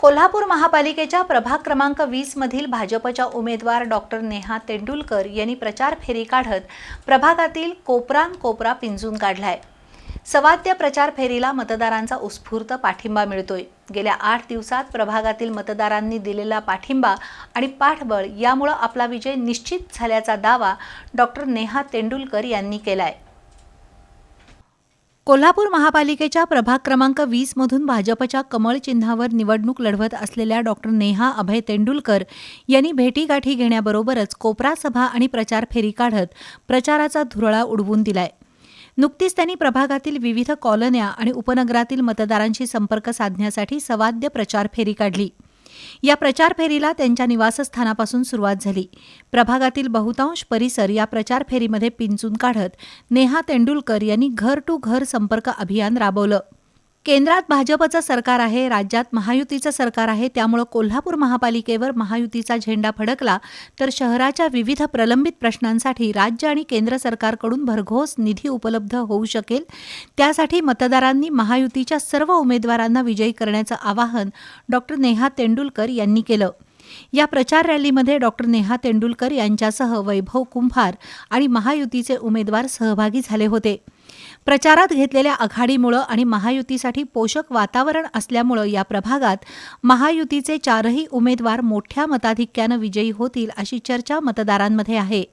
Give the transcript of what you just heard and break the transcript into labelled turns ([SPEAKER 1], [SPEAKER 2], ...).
[SPEAKER 1] कोल्हापूर महापालिकेच्या प्रभाग क्रमांक वीस मधील भाजपच्या उमेदवार डॉक्टर नेहा तेंडुलकर यांनी प्रचार फेरी काढत प्रभागातील कोपरान कोपरा पिंजून काढलाय. सवाद्य प्रचार फेरीला मतदारांचा उत्स्फूर्त पाठिंबा मिळतोय. गेल्या आठ दिवसात प्रभागातील मतदारांनी दिलेला पाठिंबा आणि पाठबळ यामुळं आपला विजय निश्चित झाल्याचा दावा डॉक्टर नेहा तेंडुलकर यांनी केलाय. कोल्हापूर महापालिकेच्या प्रभाग क्रमांक वीस मधून भाजपच्या कमळ चिन्हावर निवडणूक लढवत असलेल्या डॉक्टर नेहा अभय तेंडुलकर यांनी भेटीगाठी घेण्याबरोबरच कोपरा सभा आणि प्रचार फेरी काढत प्रचाराचा धुरळा उडवून दिलाय. नुकतीच त्यांनी प्रभागातील विविध कॉलन्या आणि उपनगरातील मतदारांशी संपर्क साधण्यासाठी सवाद्य प्रचार फेरी काढली. या प्रचार फेरीला त्यांच्या निवासस्थानापासून सुरुवात झाली. प्रभागातील बहुतांश परिसर या प्रचार फेरीमध्ये पिंचून काढत नेहा तेंडुलकर यांनी घर टू घर संपर्क अभियान राबवलं. केंद्रात भाजपचं सरकार आहे राज्यात महायुतीचं सरकार आहे त्यामुळं कोल्हापूर महापालिकेवर महायुतीचा झेंडा फडकला तर शहराच्या विविध प्रलंबित प्रश्नांसाठी राज्य आणि केंद्र सरकारकडून भरघोस निधी उपलब्ध होऊ शकेल. त्यासाठी मतदारांनी महायुतीच्या सर्व उमेदवारांना विजयी करण्याचं आवाहन डॉक्टर नेहा तेंडुलकर यांनी केलं. या प्रचार रॅलीमध्ये डॉक्टर नेहा तेंडुलकर यांच्यासह वैभव कुंभार आणि महायुतीचे उमेदवार सहभागी झाले होते. प्रचारात घेतलेल्या आघाडीमुळं आणि महायुतीसाठी पोषक वातावरण असल्यामुळं या प्रभागात महायुतीचे चारही उमेदवार मोठ्या मताधिक्यानं विजयी होतील अशी चर्चा मतदारांमध्ये आहे.